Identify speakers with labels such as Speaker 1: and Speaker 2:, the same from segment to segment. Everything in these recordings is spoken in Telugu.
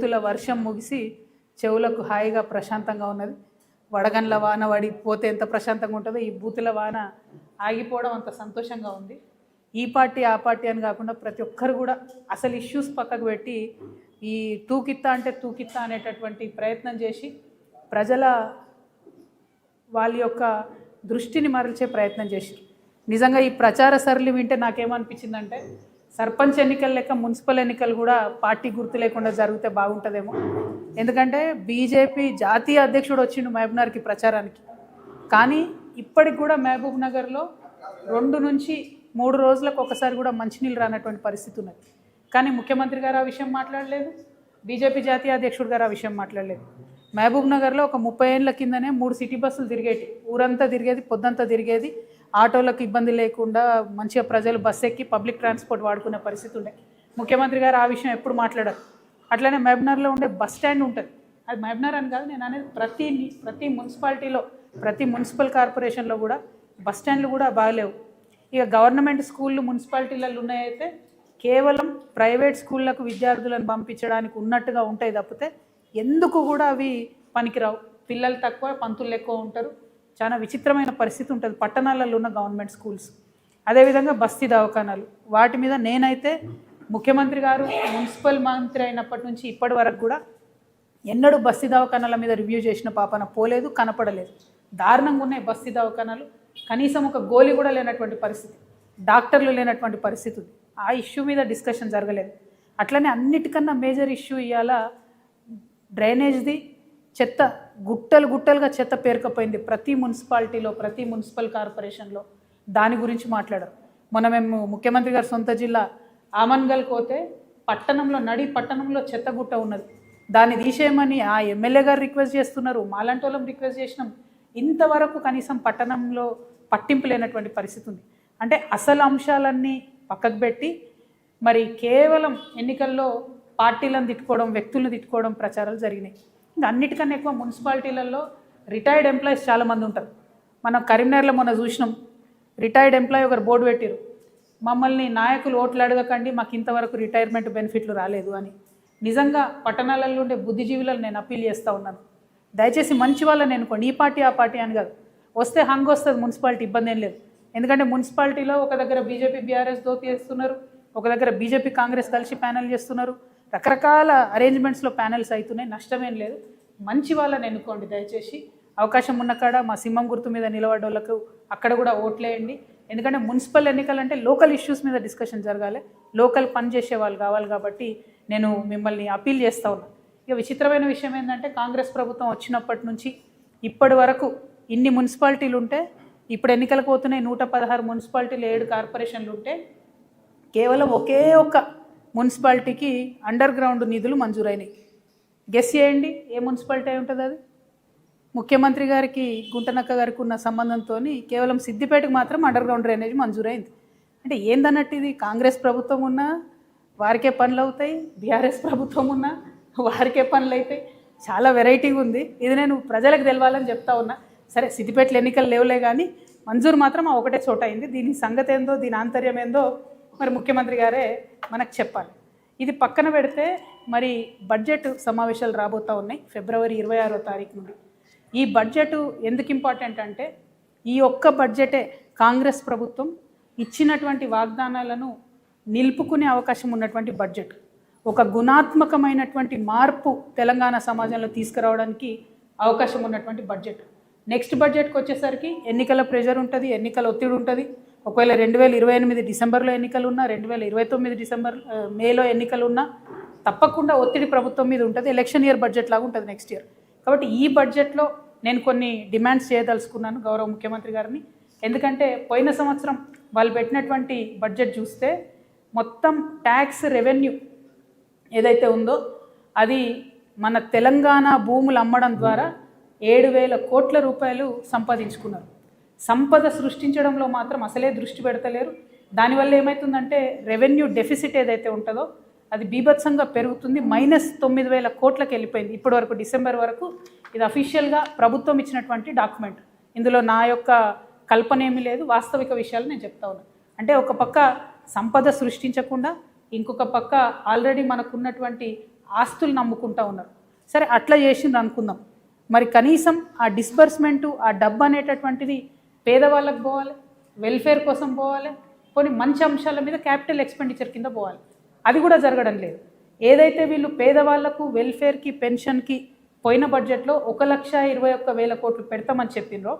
Speaker 1: ఋతుల వర్షం ముగిసి చెవులకు హాయిగా ప్రశాంతంగా ఉన్నది. వడగండ్ల వాన వడి పోతే ఎంత ప్రశాంతంగా ఉంటుందో ఈ బూతుల వాన ఆగిపోవడం అంత సంతోషంగా ఉంది. ఈ పార్టీ ఆ పార్టీ అని కాకుండా ప్రతి ఒక్కరు కూడా అసలు ఇష్యూస్ పక్కకు పెట్టి ఈ తూకిత్తా అంటే తూకిత్తా అనేటటువంటి ప్రయత్నం చేసి ప్రజల వాళ్ళ యొక్క దృష్టిని మరల్చే ప్రయత్నం చేశారు. నిజంగా ఈ ప్రచార సరళి వింటే నాకేమనిపించిందంటే సర్పంచ్ ఎన్నికలు లెక్క మున్సిపల్ ఎన్నికలు కూడా పార్టీ గుర్తు లేకుండా జరిగితే బాగుంటుందేమో. ఎందుకంటే బీజేపీ జాతీయ అధ్యక్షుడు వచ్చిండు మహబూబ్నగర్కి ప్రచారానికి. కానీ ఇప్పటికి కూడా మహబూబ్ నగర్లో రెండు నుంచి మూడు రోజులకు ఒకసారి కూడా మంచినీళ్ళు రానటువంటి పరిస్థితి ఉన్నది. కానీ ముఖ్యమంత్రి గారు ఆ విషయం మాట్లాడలేదు. బీజేపీ జాతీయ అధ్యక్షుడు గారు ఆ విషయం మాట్లాడలేదు. మహబూబ్ నగర్లో ఒక ముప్పై ఏళ్ళ కిందనే మూడు సిటీ బస్సులు తిరిగేటి. ఊరంతా తిరిగేది పొద్దంతా తిరిగేది. ఆటోలకు ఇబ్బంది లేకుండా మంచిగా ప్రజలు బస్ ఎక్కి పబ్లిక్ ట్రాన్స్పోర్ట్ వాడుకునే పరిస్థితి ఉండే. ముఖ్యమంత్రి గారు ఆ విషయం ఎప్పుడు మాట్లాడారు? అట్లనే మెబ్నర్లో ఉండే బస్ స్టాండ్ ఉంటుంది. అది మెబ్నర్ అని కాదు నేను అనేది ప్రతి ప్రతి మున్సిపాలిటీలో ప్రతి మున్సిపల్ కార్పొరేషన్లో కూడా బస్ స్టాండ్లు కూడా బాగలేవు. ఇక గవర్నమెంట్ స్కూళ్ళు మున్సిపాలిటీలలో ఉన్నాయైతే కేవలం ప్రైవేట్ స్కూళ్ళకు విద్యార్థులను పంపించడానికి ఉన్నట్టుగా ఉంటాయి తప్పితే ఎందుకు కూడా అవి పనికిరావు. పిల్లలు తక్కువ పంతులు ఎక్కువ ఉంటారు. చాలా విచిత్రమైన పరిస్థితి ఉంటుంది. పట్టణాలలో ఉన్న గవర్నమెంట్ స్కూల్స్. అదేవిధంగా బస్తీ దవాఖానాలు. వాటి మీద నేనైతే ముఖ్యమంత్రి గారు మున్సిపల్ మంత్రి అయినప్పటి నుంచి ఇప్పటి వరకు కూడా ఎన్నడూ బస్తీ దవాఖానాల మీద రివ్యూ చేసిన పాపన పోలేదు కనపడలేదు. దారుణంగా ఉన్నాయి బస్తీ దవాఖానాలు. కనీసం ఒక గోలి కూడా లేనటువంటి పరిస్థితి. డాక్టర్లు లేనటువంటి పరిస్థితి ఉంది. ఆ ఇష్యూ మీద డిస్కషన్ జరగలేదు. అట్లనే అన్నిటికన్నా మేజర్ ఇష్యూ ఇవాళ డ్రైనేజ్ది చెత్త గుట్టలు గుట్టలుగా చెత్త పేరుకపోయింది. ప్రతి మున్సిపాలిటీలో ప్రతి మున్సిపల్ కార్పొరేషన్లో. దాని గురించి మాట్లాడరు. మొన్న మేము ముఖ్యమంత్రి గారి సొంత జిల్లా ఆమన్గల్ పోతే పట్టణంలో నడి పట్టణంలో చెత్త గుట్ట ఉన్నది. దాన్ని తీసేయమని ఆ ఎమ్మెల్యే గారు రిక్వెస్ట్ చేస్తున్నారు. మాలాంటి వాళ్ళం రిక్వెస్ట్ చేసినాం. ఇంతవరకు కనీసం పట్టణంలో పట్టింపు లేనటువంటి పరిస్థితి ఉంది. అంటే అసలు అంశాలన్నీ పక్కకు పెట్టి మరి కేవలం ఎన్నికల్లో పార్టీలను తిట్టుకోవడం వ్యక్తులను తిట్టుకోవడం ప్రచారాలు జరిగినాయి. ఇంకా అన్నిటికన్నా ఎక్కువ మున్సిపాలిటీలలో రిటైర్డ్ ఎంప్లాయీస్ చాలామంది ఉంటారు. మనం కరీంనగర్లో మొన్న చూసినాం రిటైర్డ్ ఎంప్లాయీ ఒకరు బోర్డు పెట్టారు మమ్మల్ని నాయకులు ఓట్లు అడగకండి మాకు ఇంతవరకు రిటైర్మెంట్ బెనిఫిట్లు రాలేదు అని. నిజంగా పట్టణాలలో ఉండే బుద్ధిజీవులను నేను అప్పీల్ చేస్తూ ఉన్నాను. దయచేసి మంచి వాళ్ళని అనుకోండి ఈ పార్టీ ఆ పార్టీ అని కాదు. వస్తే హంగ్ వస్తుంది మున్సిపాలిటీ ఇబ్బంది ఏం లేదు. ఎందుకంటే మున్సిపాలిటీలో ఒక దగ్గర బీజేపీ బీఆర్ఎస్ దోతి చేస్తున్నారు ఒక దగ్గర బీజేపీ కాంగ్రెస్ కలిసి ప్యానల్ చేస్తున్నారు. రకరకాల అరేంజ్మెంట్స్లో ప్యానెల్స్ అవుతున్నాయి. నష్టమేం లేదు. మంచి వాళ్ళని ఎన్నుకోండి దయచేసి. అవకాశం ఉన్న కాడ మా సింహం గుర్తు మీద నిలబడ్డోళ్ళకు అక్కడ కూడా ఓట్లేయండి ఎందుకంటే మున్సిపల్ ఎన్నికలంటే లోకల్ ఇష్యూస్ మీద డిస్కషన్ జరగాలి. లోకల్ పని చేసే వాళ్ళు కావాలి కాబట్టి నేను మిమ్మల్ని అపీల్ చేస్తూ ఉన్నాను ఇక విచిత్రమైన విషయం ఏంటంటే కాంగ్రెస్ ప్రభుత్వం వచ్చినప్పటి నుంచి ఇప్పటి వరకు ఇన్ని మున్సిపాలిటీలు ఉంటే ఇప్పుడు ఎన్నికలకు పోతున్నాయి నూట పదహారు మున్సిపాలిటీలు ఏడు కార్పొరేషన్లు ఉంటే కేవలం ఒకే ఒక్క మున్సిపాలిటీకి అండర్ గ్రౌండ్ నిధులు మంజూరైనాయి. గెస్ చేయండి. ఏ మున్సిపాలిటీ అయి ఉంటుంది అది? ముఖ్యమంత్రి గారికి గుంటనక్క గారికి ఉన్న సంబంధంతో కేవలం సిద్దిపేటకు మాత్రం అండర్ గ్రౌండ్ డ్రైనేజ్ మంజూరైంది. అంటే ఏందన్నట్టు ఇది? కాంగ్రెస్ ప్రభుత్వం ఉన్నా వారికే పనులు అవుతాయి బీఆర్ఎస్ ప్రభుత్వం ఉన్నా వారికే పనులు అవుతాయి. చాలా వెరైటీగా ఉంది. ఇది నేను ప్రజలకు తెలవాలని చెప్తా ఉన్నా. సరే సిద్దిపేటలో ఎన్నికలు లేవులే కానీ మంజూరు మాత్రం ఒకటే చోట అయింది. దీని సంగతి ఏందో దీని ఆంతర్యం ఏందో మరి ముఖ్యమంత్రి గారే మనకు చెప్పాలి. ఇది పక్కన పెడితే మరి బడ్జెట్ సమావేశాలు రాబోతూ ఉన్నాయి ఫిబ్రవరి ఇరవై ఆరో తారీఖు నుండి. ఈ బడ్జెట్ ఎందుకు ఇంపార్టెంట్ అంటే ఈ ఒక్క బడ్జెటే కాంగ్రెస్ ప్రభుత్వం ఇచ్చినటువంటి వాగ్దానాలను నిలుపుకునే అవకాశం ఉన్నటువంటి బడ్జెట్. ఒక గుణాత్మకమైనటువంటి మార్పు తెలంగాణ సమాజంలో తీసుకురావడానికి అవకాశం ఉన్నటువంటి బడ్జెట్. నెక్స్ట్ బడ్జెట్కి వచ్చేసరికి ఎన్నికల ప్రెషర్ ఉంటుంది ఎన్నికల ఒత్తిడి ఉంటుంది ఒకవేళ రెండు వేల ఇరవై ఎనిమిది డిసెంబర్లో ఎన్నికలు ఉన్నా రెండు వేల ఇరవై తొమ్మిది డిసెంబర్ మేలో ఎన్నికలు ఉన్నా తప్పకుండా ఒత్తిడి ప్రభుత్వం మీద ఉంటుంది. ఎలక్షన్ ఇయర్ బడ్జెట్ లాగా ఉంటుంది నెక్స్ట్ ఇయర్. కాబట్టి ఈ బడ్జెట్లో నేను కొన్ని డిమాండ్స్ చేయదలుచుకున్నాను గౌరవ ముఖ్యమంత్రి గారిని. ఎందుకంటే పోయిన సంవత్సరం వాళ్ళు పెట్టినటువంటి బడ్జెట్ చూస్తే మొత్తం ట్యాక్స్ రెవెన్యూ ఏదైతే ఉందో అది మన తెలంగాణ భూములు అమ్మడం ద్వారా ఏడు వేల కోట్ల రూపాయలు సంపాదించుకున్నారు. సంపద సృష్టించడంలో మాత్రం అసలే దృష్టి పెడతలేరు. దానివల్ల ఏమవుతుందంటే రెవెన్యూ డెఫిసిట్ ఏదైతే ఉంటుందో అది బీభత్సంగా పెరుగుతుంది. మైనస్ తొమ్మిది వేల కోట్లకు వెళ్ళిపోయింది. ఇప్పటి వరకు డిసెంబర్ వరకు ఇది అఫీషియల్గా ప్రభుత్వం ఇచ్చినటువంటి డాక్యుమెంట్. ఇందులో నా యొక్క కల్పన ఏమీ లేదు. వాస్తవిక విషయాలు నేను చెప్తా ఉన్నాను అంటే ఒక పక్క సంపద సృష్టించకుండా ఇంకొక పక్క ఆల్రెడీ మనకున్నటువంటి ఆస్తులు నమ్ముకుంటా ఉన్నారు. సరే అట్లా చేసిండ్రు అనుకుందాం. మరి కనీసం ఆ డిస్బర్స్మెంటు ఆ డబ్బు అనేటటువంటిది పేదవాళ్ళకి పోవాలి వెల్ఫేర్ కోసం పోవాలి కొన్ని మంచి అంశాల మీద క్యాపిటల్ ఎక్స్పెండిచర్ కింద పోవాలి. అది కూడా జరగడం లేదు. ఏదైతే వీళ్ళు పేదవాళ్ళకు వెల్ఫేర్కి పెన్షన్కి పోయిన బడ్జెట్లో ఒక లక్ష ఇరవై ఒక్క వేల కోట్లు పెడతామని చెప్పిండ్రో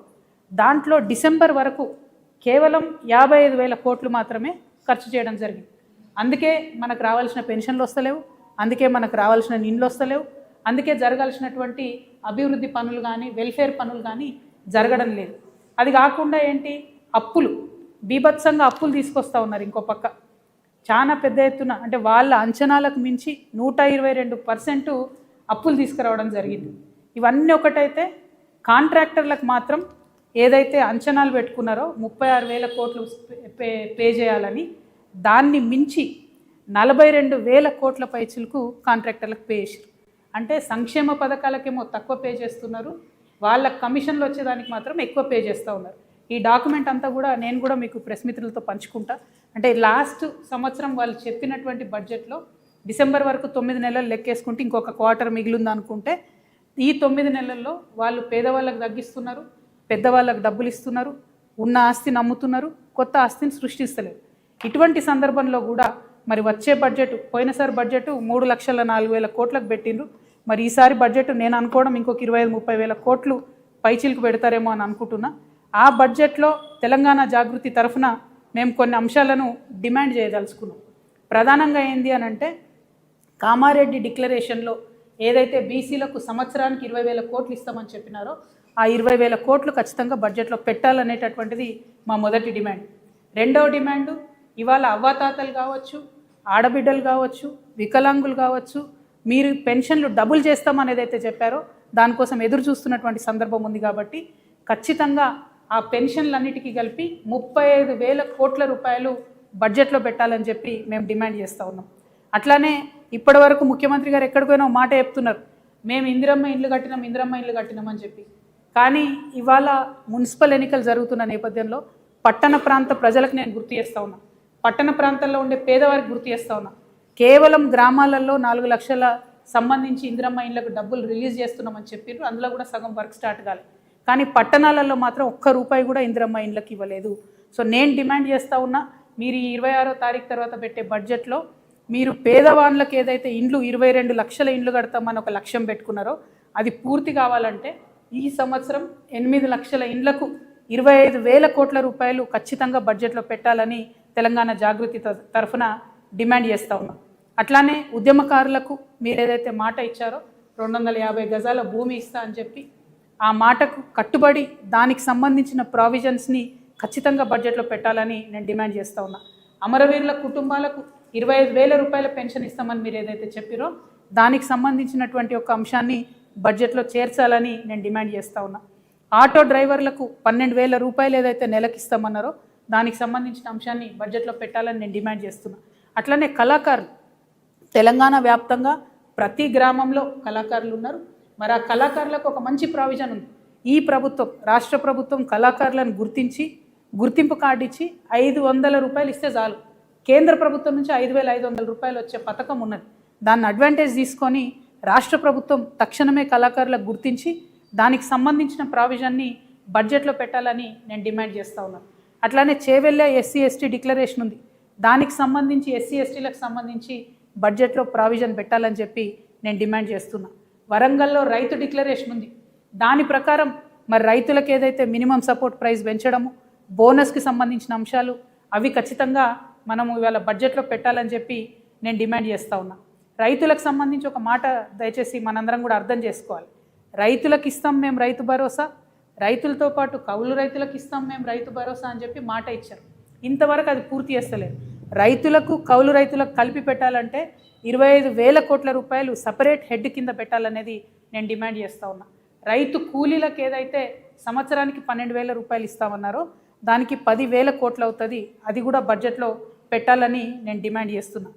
Speaker 1: దాంట్లో డిసెంబర్ వరకు కేవలం యాభై ఐదు వేల కోట్లు మాత్రమే ఖర్చు చేయడం జరిగింది. అందుకే మనకు రావాల్సిన పెన్షన్లు వస్తలేవు అందుకే మనకు రావాల్సిన నిండ్లు వస్తలేవు అందుకే జరగాల్సినటువంటి అభివృద్ధి పనులు కానీ వెల్ఫేర్ పనులు కానీ జరగడం లేదు. అది కాకుండా ఏంటి? అప్పులు. బీభత్సంగా అప్పులు తీసుకొస్తా ఉన్నారు ఇంకో పక్క. చాలా పెద్ద ఎత్తున అంటే వాళ్ళ అంచనాలకు మించి నూట ఇరవై రెండు పర్సెంట్ అప్పులు తీసుకురావడం జరిగింది. ఇవన్నీ ఒకటైతే కాంట్రాక్టర్లకు మాత్రం ఏదైతే అంచనాలు పెట్టుకున్నారో ముప్పై ఆరు వేల కోట్లు పే పే చేయాలని దాన్ని మించి నలభై రెండు వేల కోట్ల పైచులకు కాంట్రాక్టర్లకు పే చేసారు అంటే సంక్షేమ పథకాలకేమో తక్కువ పే చేస్తున్నారు. వాళ్ళ కమిషన్లు వచ్చేదానికి మాత్రం ఎక్కువ పే చేస్తూ ఉన్నారు. ఈ డాక్యుమెంట్ అంతా కూడా నేను కూడా మీకు ప్రెస్ మిత్రులతో పంచుకుంటా. అంటే లాస్ట్ సంవత్సరం వాళ్ళు చెప్పినటువంటి బడ్జెట్లో డిసెంబర్ వరకు తొమ్మిది నెలలు లెక్కేసుకుంటే ఇంకొక క్వార్టర్ మిగిలింది అనుకుంటే ఈ తొమ్మిది నెలల్లో వాళ్ళు పేదవాళ్ళకి తగ్గిస్తున్నారు పెద్దవాళ్ళకు డబ్బులు ఇస్తున్నారు ఉన్న ఆస్తిని అమ్ముతున్నారు కొత్త ఆస్తిని సృష్టిస్తలేరు. ఇటువంటి సందర్భంలో కూడా మరి వచ్చే బడ్జెట్ పోయినసారి బడ్జెట్ మూడు లక్షల నాలుగు వేల కోట్లకు పెట్టిండ్రు. మరి ఈసారి బడ్జెట్ నేను అనుకోవడం ఇంకొక ఇరవై ఐదు ముప్పై వేల కోట్లు పైచీలకు పెడతారేమో అని అనుకుంటున్నా. ఆ బడ్జెట్లో తెలంగాణ జాగృతి తరఫున మేము కొన్ని అంశాలను డిమాండ్ చేయదలుచుకున్నాం. ప్రధానంగా ఏంది అని అంటే కామారెడ్డి డిక్లరేషన్లో ఏదైతే బీసీలకు సంవత్సరానికి ఇరవై వేల కోట్లు ఇస్తామని చెప్పినారో ఆ ఇరవై వేల కోట్లు ఖచ్చితంగా బడ్జెట్లో పెట్టాలనేటటువంటిది మా మొదటి డిమాండ్. రెండవ డిమాండు ఇవాళ అవ్వాతాతలు కావచ్చు ఆడబిడ్డలు కావచ్చు వికలాంగులు కావచ్చు మీరు పెన్షన్లు డబుల్ చేస్తామనేది అయితే చెప్పారో దానికోసం ఎదురు చూస్తున్నటువంటి సందర్భం ఉంది కాబట్టి ఖచ్చితంగా ఆ పెన్షన్లన్నిటికీ కలిపి ముప్పై ఐదు వేల కోట్ల రూపాయలు బడ్జెట్లో పెట్టాలని చెప్పి మేము డిమాండ్ చేస్తూ ఉన్నాం. అట్లానే ఇప్పటి వరకు ముఖ్యమంత్రి గారు ఎక్కడికైనా మాట చెప్తున్నారు. మేము ఇందిరమ్మ ఇల్లు కట్టినాం ఇందిరమ్మ ఇల్లు కట్టినామని చెప్పి. కానీ ఇవాళ మున్సిపల్ ఎన్నికలు జరుగుతున్న నేపథ్యంలో పట్టణ ప్రాంత ప్రజలకు నేను గుర్తు చేస్తా ఉన్నా. పట్టణ ప్రాంతాల్లో ఉండే పేదవారికి గుర్తు చేస్తూ ఉన్నా. కేవలం గ్రామాలలో నాలుగు లక్షల సంబంధించి ఇందిరమ్మ ఇండ్లకు డబ్బులు రిలీజ్ చేస్తున్నామని చెప్పారు అందులో కూడా సగం వర్క్ స్టార్ట్ కాలే. కానీ పట్టణాలలో మాత్రం ఒక్క రూపాయి కూడా ఇందిరమ్మ ఇండ్లకి ఇవ్వలేదు. సో నేను డిమాండ్ చేస్తా ఉన్నా మీరు ఈ ఇరవై ఆరో తారీఖు తర్వాత పెట్టే బడ్జెట్లో మీరు పేదవాళ్ళకి ఏదైతే ఇండ్లు ఇరవై రెండు లక్షల ఇండ్లు కడతామని ఒక లక్ష్యం పెట్టుకున్నారో అది పూర్తి కావాలంటే ఈ సంవత్సరం ఎనిమిది లక్షల ఇండ్లకు ఇరవై ఐదు వేల కోట్ల రూపాయలు ఖచ్చితంగా బడ్జెట్లో పెట్టాలని తెలంగాణ జాగృతి త- తరఫున డిమాండ్ చేస్తూ ఉన్నాం. అట్లానే ఉద్యమకారులకు మీరు ఏదైతే మాట ఇచ్చారో రెండు వందల యాభై గజాల భూమి ఇస్తా అని చెప్పి ఆ మాటకు కట్టుబడి దానికి సంబంధించిన ప్రావిజన్స్ని ఖచ్చితంగా బడ్జెట్లో పెట్టాలని నేను డిమాండ్ చేస్తూ ఉన్నా. అమరవీరుల కుటుంబాలకు ఇరవై ఐదు వేల రూపాయల పెన్షన్ ఇస్తామని మీరు ఏదైతే చెప్పారో దానికి సంబంధించినటువంటి ఒక అంశాన్ని బడ్జెట్లో చేర్చాలని నేను డిమాండ్ చేస్తూ ఉన్నా. ఆటో డ్రైవర్లకు పన్నెండు వేల రూపాయలు ఏదైతే నెలకి ఇస్తామన్నారో దానికి సంబంధించిన అంశాన్ని బడ్జెట్లో పెట్టాలని నేను డిమాండ్ చేస్తున్నా. అట్లనే కళాకారులు తెలంగాణ వ్యాప్తంగా ప్రతి గ్రామంలో కళాకారులు ఉన్నారు. మరి ఆ కళాకారులకు ఒక మంచి ప్రావిజన్ ఉంది. ఈ ప్రభుత్వం రాష్ట్ర ప్రభుత్వం కళాకారులను గుర్తించి గుర్తింపు కార్డు ఇచ్చి ఐదు వందల రూపాయలు ఇస్తే చాలు. కేంద్ర ప్రభుత్వం నుంచి ఐదు వేల ఐదు వందల రూపాయలు వచ్చే పథకం ఉన్నది. దాన్ని అడ్వాంటేజ్ తీసుకొని రాష్ట్ర ప్రభుత్వం తక్షణమే కళాకారులకు గుర్తించి దానికి సంబంధించిన ప్రావిజన్ని బడ్జెట్లో పెట్టాలని నేను డిమాండ్ చేస్తూ ఉన్నాను అట్లానే చేవెళ్ళే ఎస్సీ ఎస్టీ డిక్లరేషన్ ఉంది. దానికి సంబంధించి ఎస్సీ ఎస్టీలకు సంబంధించి బడ్జెట్లో ప్రావిజన్ పెట్టాలని చెప్పి నేను డిమాండ్ చేస్తున్నా. వరంగల్లో రైతు డిక్లరేషన్ ఉంది. దాని ప్రకారం మరి రైతులకు ఏదైతే మినిమం సపోర్ట్ ప్రైస్ పెంచడము బోనస్కి సంబంధించిన అంశాలు అవి ఖచ్చితంగా మనము ఇవాళ బడ్జెట్లో పెట్టాలని చెప్పి నేను డిమాండ్ చేస్తూ ఉన్నా. రైతులకు సంబంధించి ఒక మాట దయచేసి మనందరం కూడా అర్థం చేసుకోవాలి. రైతులకు ఇస్తాం మేము రైతు భరోసా రైతులతో పాటు కౌలు రైతులకు ఇస్తాం మేము రైతు భరోసా అని చెప్పి మాట ఇచ్చారు. ఇంతవరకు అది పూర్తి చేస్తలేదు. రైతులకు కౌలు రైతులకు కలిపి పెట్టాలంటే ఇరవై ఐదు వేల కోట్ల రూపాయలు సపరేట్ హెడ్ కింద పెట్టాలనేది నేను డిమాండ్ చేస్తూ ఉన్నా. రైతు కూలీలకు ఏదైతే సంవత్సరానికి పన్నెండు వేల రూపాయలు ఇస్తామన్నారో దానికి పది వేల కోట్లు అవుతుంది. అది కూడా బడ్జెట్లో పెట్టాలని నేను డిమాండ్ చేస్తున్నా.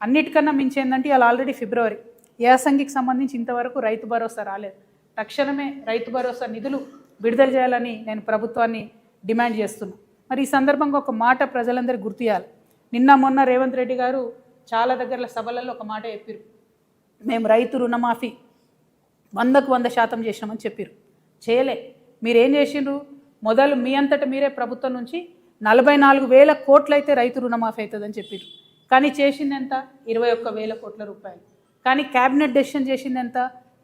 Speaker 1: అన్నిటికన్నా మించి ఏంటంటే ఇవాళ ఆల్రెడీ ఫిబ్రవరి. యాసంగికి సంబంధించి ఇంతవరకు రైతు భరోసా రాలేదు. తక్షణమే రైతు భరోసా నిధులు విడుదల చేయాలని నేను ప్రభుత్వాన్ని డిమాండ్ చేస్తున్నా. మరి ఈ సందర్భంగా ఒక మాట ప్రజలందరికీ గుర్తు చేయాలి నిన్న మొన్న రేవంత్ రెడ్డి గారు చాలా దగ్గర సభలలో ఒక మాట చెప్పారు మేము రైతు రుణమాఫీ వందకు వంద శాతం చేసినామని చెప్పారు చేయలే. మీరేం చేసిండ్రు మొదలు మీ అంతట మీరే ప్రభుత్వం నుంచి నలభై నాలుగు వేల కోట్లయితే రైతు రుణమాఫీ అవుతుందని చెప్పారు కానీ చేసింది ఎంత ఇరవై ఒక్క వేల కోట్ల రూపాయలు. కానీ క్యాబినెట్ డెసిషన్ చేసింది ఎంత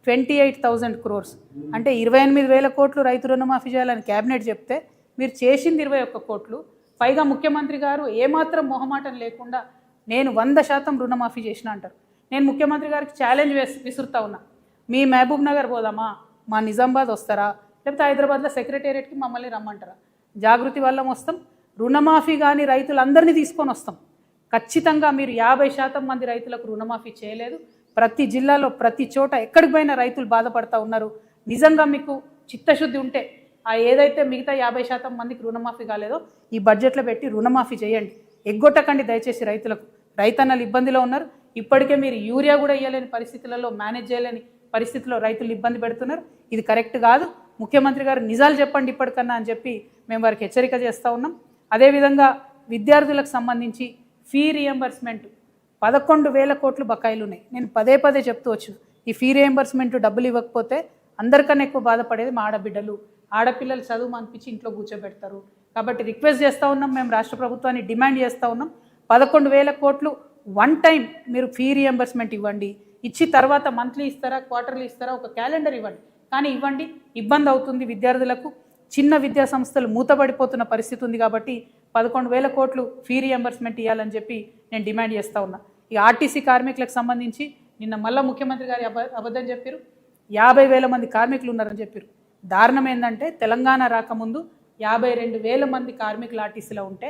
Speaker 1: ట్వంటీ ఎయిట్ థౌజండ్ క్రోర్స్. అంటే ఇరవై ఎనిమిది వేల కోట్లు రైతు రుణమాఫీ చేయాలని క్యాబినెట్ చెప్తే మీరు చేసింది ఇరవై ఒక్క కోట్లు. పైగా ముఖ్యమంత్రి గారు ఏమాత్రం మొహమాటం లేకుండా నేను వంద శాతం రుణమాఫీ చేసిన అంటారు. నేను ముఖ్యమంత్రి గారికి ఛాలెంజ్ వేసి విసురుతా ఉన్నా. మీ మహబూబ్ నగర్ పోదామా? మా నిజామాబాద్ వస్తారా? లేకపోతే హైదరాబాద్లో సెక్రటేరియట్కి మమ్మల్ని రమ్మంటారా? జాగృతి వల్ల వస్తాం. రుణమాఫీ కానీ రైతులందరినీ తీసుకొని వస్తాం. ఖచ్చితంగా మీరు యాభై శాతం మంది రైతులకు రుణమాఫీ చేయలేదు. ప్రతి జిల్లాలో ప్రతి చోట ఎక్కడికి పోయినా రైతులు బాధపడతా ఉన్నారు. నిజంగా మీకు చిత్తశుద్ధి ఉంటే ఆ ఏదైతే మిగతా యాభై శాతం మందికి రుణమాఫీ కాలేదో ఈ బడ్జెట్లో పెట్టి రుణమాఫీ చేయండి. ఎగ్గొట్టకండి దయచేసి రైతులకు. రైతన్నలు ఇబ్బందిలో ఉన్నారు. ఇప్పటికే మీరు యూరియా కూడా ఇవ్వలేని పరిస్థితులలో మేనేజ్ చేయలేని పరిస్థితిలో రైతులు ఇబ్బంది పెడుతున్నారు. ఇది కరెక్ట్ కాదు. ముఖ్యమంత్రి గారు నిజాలు చెప్పండి ఇప్పటికన్నా అని చెప్పి మేము వారికి హెచ్చరిక చేస్తూ ఉన్నాం. అదేవిధంగా విద్యార్థులకు సంబంధించి ఫీ రియంబర్స్మెంట్ పదకొండు వేల కోట్లు బకాయిలు ఉన్నాయి. నేను పదే పదే చెప్తూ వచ్చు ఈ ఫీ రియంబర్స్మెంట్ డబ్బులు ఇవ్వకపోతే అందరికన్నా ఎక్కువ బాధపడేది మా ఆడబిడ్డలు ఆడపిల్లలు చదువు అనిపించి ఇంట్లో కూర్చోబెడతారు. కాబట్టి రిక్వెస్ట్ చేస్తూ ఉన్నాం మేము రాష్ట్ర ప్రభుత్వాన్ని డిమాండ్ చేస్తూ ఉన్నాం. పదకొండు వేల కోట్లు వన్ టైం మీరు ఫీ రియంబర్స్మెంట్ ఇవ్వండి. ఇచ్చి తర్వాత మంత్లీ ఇస్తారా క్వార్టర్లీ ఇస్తారా ఒక క్యాలెండర్ ఇవ్వండి. కానీ ఇవ్వండి ఇబ్బంది అవుతుంది విద్యార్థులకు. చిన్న విద్యా సంస్థలు మూతపడిపోతున్న పరిస్థితి ఉంది కాబట్టి పదకొండు వేల కోట్లు ఫీ రియంబర్స్మెంట్ ఇవ్వాలని చెప్పి నేను డిమాండ్ చేస్తూ ఉన్నా. ఈ ఆర్టీసీ కార్మికులకు సంబంధించి నిన్న మళ్ళా ముఖ్యమంత్రి గారి అబద్ధం చెప్పారు యాభై వేల మంది కార్మికులు ఉన్నారని చెప్పారు దారుణం ఏంటంటే తెలంగాణ రాకముందు యాభై రెండు వేల మంది కార్మికులు ఆర్టీసీలో ఉంటే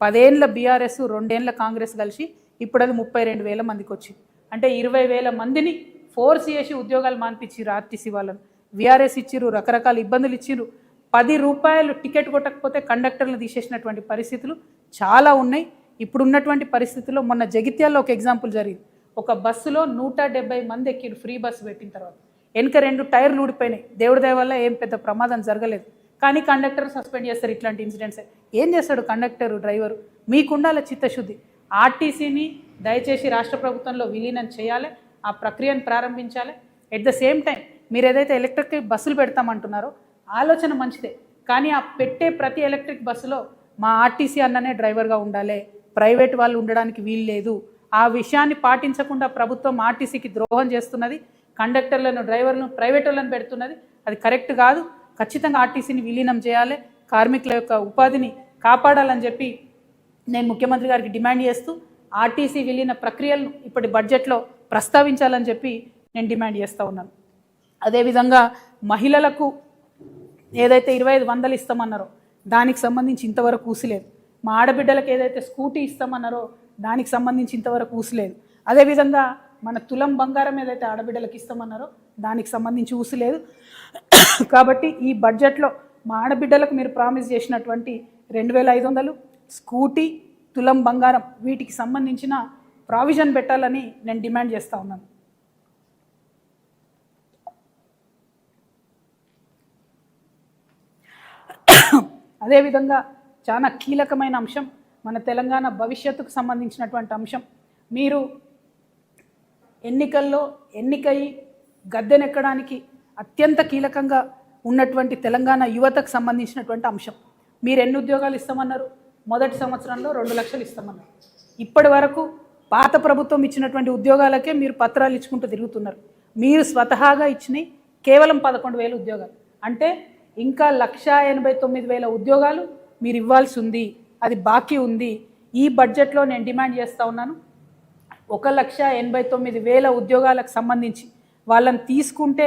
Speaker 1: పదేండ్ల బీఆర్ఎస్ రెండేండ్ల కాంగ్రెస్ కలిసి ఇప్పుడు అది ముప్పై రెండు వేల మందికి వచ్చింది అంటే ఇరవై వేల మందిని ఫోర్స్ చేసి ఉద్యోగాలు మాన్పించారు ఆర్టీసీ వాళ్ళను. వీఆర్ఎస్ ఇచ్చిర్రు రకరకాల ఇబ్బందులు ఇచ్చిర్రు. పది రూపాయలు టికెట్ కొట్టకపోతే కండక్టర్లు తీసేసినటువంటి పరిస్థితులు చాలా ఉన్నాయి. ఇప్పుడు ఉన్నటువంటి పరిస్థితుల్లో మొన్న జగిత్యాల్లో ఒక ఎగ్జాంపుల్ జరిగింది. ఒక బస్సులో నూట డెబ్బై మంది ఎక్కిరు ఫ్రీ బస్సు పెట్టిన తర్వాత. వెనుక రెండు టైర్లు ఊడిపోయినాయి. దేవుడి దయ వల్ల ఏం పెద్ద ప్రమాదం జరగలేదు. కానీ కండక్టర్ సస్పెండ్ చేస్తారు ఇట్లాంటి ఇన్సిడెంట్స్. ఏం చేస్తాడు కండక్టర్ డ్రైవరు? మీకుండాల చిత్తశుద్ధి. ఆర్టీసీని దయచేసి రాష్ట్ర ప్రభుత్వంలో విలీనం చేయాలి ఆ ప్రక్రియను ప్రారంభించాలి. ఎట్ ద సేమ్ టైం మీరు ఏదైతే ఎలక్ట్రిక్ బస్సులు పెడతామంటున్నారో ఆలోచన మంచిదే. కానీ ఆ పెట్టే ప్రతి ఎలక్ట్రిక్ బస్సులో మా ఆర్టీసీ అన్ననే డ్రైవర్గా ఉండాలి. ప్రైవేట్ వాళ్ళు ఉండడానికి వీలు లేదు. ఆ విషయాన్ని పాటించకుండా ప్రభుత్వం ఆర్టీసీకి ద్రోహం చేస్తున్నది కండక్టర్లను డ్రైవర్లను ప్రైవేట్ వాళ్ళని పెడుతున్నది. అది కరెక్ట్ కాదు. ఖచ్చితంగా ఆర్టీసీని విలీనం చేయాలి. కార్మికుల యొక్క ఉపాధిని కాపాడాలని చెప్పి నేను ముఖ్యమంత్రి గారికి డిమాండ్ చేస్తూ ఆర్టీసీ విలీన ప్రక్రియలను ఇప్పటి బడ్జెట్లో ప్రస్తావించాలని చెప్పి నేను డిమాండ్ చేస్తూ ఉన్నాను. అదేవిధంగా మహిళలకు ఏదైతే ఇరవై ఐదు వందలు ఇస్తామన్నారో దానికి సంబంధించి ఇంతవరకు ఊసిలేదు మా ఆడబిడ్డలకు ఏదైతే స్కూటీ ఇస్తామన్నారో దానికి సంబంధించి ఇంతవరకు ఊసిలేదు అదేవిధంగా మన తులం బంగారం ఏదైతే ఆడబిడ్డలకు ఇస్తామన్నారో దానికి సంబంధించి ఊసిలేదు కాబట్టి ఈ బడ్జెట్లో మా ఆడబిడ్డలకు మీరు ప్రామిస్ చేసినటువంటి రెండు వేల ఐదు వందలు స్కూటీ తులం బంగారం వీటికి సంబంధించిన ప్రావిజన్ పెట్టాలని నేను డిమాండ్ చేస్తూ ఉన్నాను. అదేవిధంగా చాలా కీలకమైన అంశం మన తెలంగాణ భవిష్యత్తుకు సంబంధించినటువంటి అంశం. మీరు ఎన్నికల్లో ఎన్నికై గద్దెనెక్కడానికి అత్యంత కీలకంగా ఉన్నటువంటి తెలంగాణ యువతకు సంబంధించినటువంటి అంశం. మీరు ఎన్ని ఉద్యోగాలు ఇస్తామన్నారు? మొదటి సంవత్సరంలో రెండు లక్షలు ఇస్తామన్నారు. ఇప్పటి వరకు పాత ప్రభుత్వం ఇచ్చినటువంటి ఉద్యోగాలకే మీరు పత్రాలు ఇచ్చుకుంటూ తిరుగుతున్నారు. మీరు స్వతహాగా ఇచ్చినాయి కేవలం పదకొండు వేల ఉద్యోగాలు. అంటే ఇంకా లక్ష ఎనభై తొమ్మిది వేల ఉద్యోగాలు మీరు ఇవ్వాల్సి ఉంది. అది బాకీ ఉంది. ఈ బడ్జెట్లో నేను డిమాండ్ చేస్తూ ఉన్నాను. ఒక లక్ష ఎనభై తొమ్మిది వేల ఉద్యోగాలకు సంబంధించి వాళ్ళని తీసుకుంటే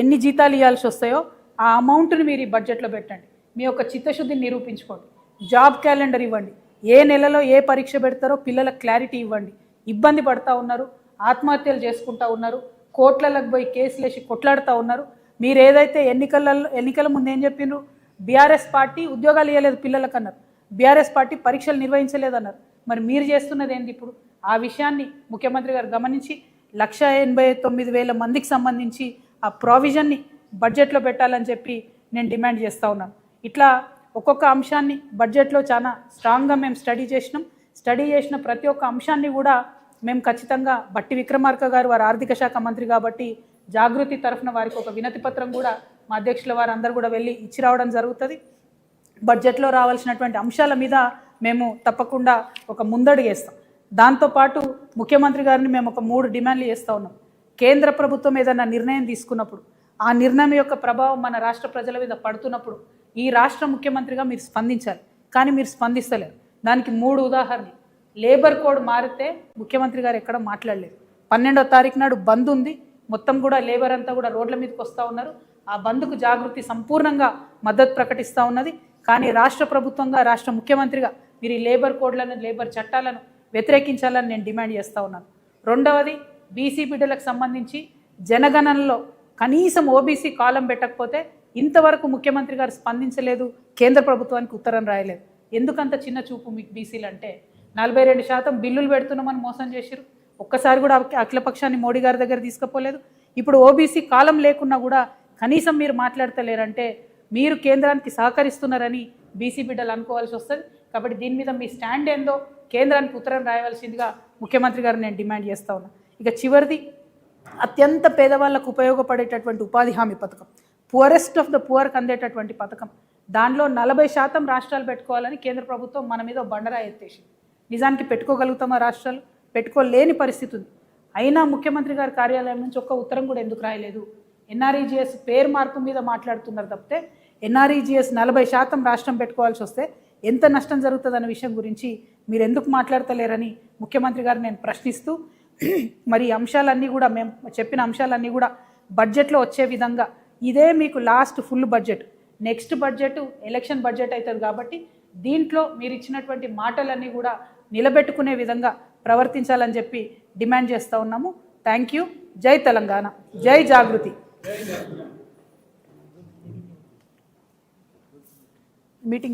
Speaker 1: ఎన్ని జీతాలు ఇవ్వాల్సి వస్తాయో ఆ అమౌంట్ని మీరు ఈ బడ్జెట్లో పెట్టండి. మీ యొక్క చిత్తశుద్ధిని నిరూపించుకోండి. జాబ్ క్యాలెండర్ ఇవ్వండి. ఏ నెలలో ఏ పరీక్ష పెడతారో పిల్లలకు క్లారిటీ ఇవ్వండి. ఇబ్బంది పడతా ఉన్నారు ఆత్మహత్యలు చేసుకుంటా ఉన్నారు కోట్లలకు పోయి కేసులు వేసి కొట్లాడుతూ ఉన్నారు. మీరు ఏదైతే ఎన్నికలలో ఎన్నికల ముందు ఏం చెప్పిండ్రు? బీఆర్ఎస్ పార్టీ ఉద్యోగాలు ఇవ్వలేదు పిల్లలకు అన్నారు బీఆర్ఎస్ పార్టీ పరీక్షలు నిర్వహించలేదన్నారు. మరి మీరు చేస్తున్నది ఏంటి ఇప్పుడు? ఆ విషయాన్ని ముఖ్యమంత్రి గారు గమనించి లక్ష ఎనభై తొమ్మిది వేల మందికి సంబంధించి ఆ ప్రావిజన్ని బడ్జెట్లో పెట్టాలని చెప్పి నేను డిమాండ్ చేస్తూ ఉన్నాను. ఇట్లా ఒక్కొక్క అంశాన్ని బడ్జెట్లో చాలా స్ట్రాంగ్గా మేము స్టడీ చేసినాం. స్టడీ చేసిన ప్రతి ఒక్క అంశాన్ని కూడా మేము ఖచ్చితంగా బట్టి విక్రమార్క గారు వారు ఆర్థిక శాఖ మంత్రి కాబట్టి జాగృతి తరఫున వారికి ఒక వినతి పత్రం కూడా మా అధ్యక్షుల వారు అందరూ కూడా వెళ్ళి ఇచ్చి రావడం జరుగుతుంది. బడ్జెట్లో రావాల్సినటువంటి అంశాల మీద మేము తప్పకుండా ఒక ముందడుగేస్తాం దాంతోపాటు ముఖ్యమంత్రి గారిని మేము ఒక మూడు డిమాండ్లు చేస్తూ ఉన్నాం. కేంద్ర ప్రభుత్వం ఏదైనా నిర్ణయం తీసుకున్నప్పుడు ఆ నిర్ణయం యొక్క ప్రభావం మన రాష్ట్ర ప్రజల మీద పడుతున్నప్పుడు ఈ రాష్ట్ర ముఖ్యమంత్రిగా మీరు స్పందించాలి. కానీ మీరు స్పందిస్తలేరు. దానికి మూడు ఉదాహరణ లేబర్ కోడ్ మారితే ముఖ్యమంత్రి గారు ఎక్కడ మాట్లాడలేదు పన్నెండో తారీఖు నాడు బంద్ ఉంది. మొత్తం కూడా లేబర్ అంతా కూడా రోడ్ల మీదకి వస్తూ ఉన్నారు. ఆ బంద్కు జాగృతి సంపూర్ణంగా మద్దతు ప్రకటిస్తూ ఉన్నది. కానీ రాష్ట్ర ప్రభుత్వంగా రాష్ట్ర ముఖ్యమంత్రిగా మీరు ఈ లేబర్ కోడ్లను లేబర్ చట్టాలను వ్యతిరేకించాలని నేను డిమాండ్ చేస్తూ ఉన్నాను. రెండవది బీసీ బిడ్డలకు సంబంధించి జనగణనలో కనీసం ఓబీసీ కాలం పెట్టకపోతే ఇంతవరకు ముఖ్యమంత్రి గారు స్పందించలేదు కేంద్ర ప్రభుత్వానికి ఉత్తరం రాయలేదు. ఎందుకంత చిన్న చూపు మీకు బీసీలు అంటే? నలభై రెండు శాతం బిల్లులు పెడుతున్నామని మోసం చేసిరు ఒక్కసారి కూడా అఖిలపక్షాన్ని మోడీ గారి దగ్గర తీసుకుపోలేదు. ఇప్పుడు ఓబీసీ కాలం లేకున్నా కూడా కనీసం మీరు మాట్లాడతలేరంటే మీరు కేంద్రానికి సహకరిస్తున్నారని బీసీ బిడ్డలు అనుకోవాల్సి వస్తుంది. కాబట్టి దీని మీద మీ స్టాండ్ ఏందో కేంద్రానికి ఉత్తరం రాయవలసిందిగా ముఖ్యమంత్రి గారు నేను డిమాండ్ చేస్తా ఉన్నా. ఇక చివరిది అత్యంత పేదవాళ్ళకు ఉపయోగపడేటటువంటి ఉపాధి హామీ పథకం. పువరెస్ట్ ఆఫ్ ద పువర్కి అందేటటువంటి పథకం. దానిలో నలభై శాతం రాష్ట్రాలు పెట్టుకోవాలని కేంద్ర ప్రభుత్వం మన మీద బండరా ఎత్తేసి నిజానికి పెట్టుకోగలుగుతామా రాష్ట్రాలు? పెట్టుకోలేని పరిస్థితి ఉంది. అయినా ముఖ్యమంత్రి గారి కార్యాలయం నుంచి ఒక్క ఉత్తరం కూడా ఎందుకు రాయలేదు? ఎన్ఆర్ఈజిఎస్ పేరు మార్పు మీద మాట్లాడుతున్నారు తప్పితే ఎన్ఆర్ఈజిఎస్ నలభై శాతం రాష్ట్రం పెట్టుకోవాల్సి వస్తే ఎంత నష్టం జరుగుతుందన్న విషయం గురించి మీరు ఎందుకు మాట్లాడతలేరని ముఖ్యమంత్రి గారు నేను ప్రశ్నిస్తూ మరి అంశాలన్నీ కూడా మేము చెప్పిన అంశాలన్నీ కూడా బడ్జెట్లో వచ్చే విధంగా ఇదే మీకు last full budget. Next budget election budget అవుతుంది కాబట్టి దీంట్లో మీరు ఇచ్చినటువంటి మాటలన్నీ కూడా నిలబెట్టుకునే విధంగా ప్రవర్తించాలని చెప్పి డిమాండ్ చేస్తూ ఉన్నాము. Thank you. జై తెలంగాణ. జై జాగృతి. మీటింగ్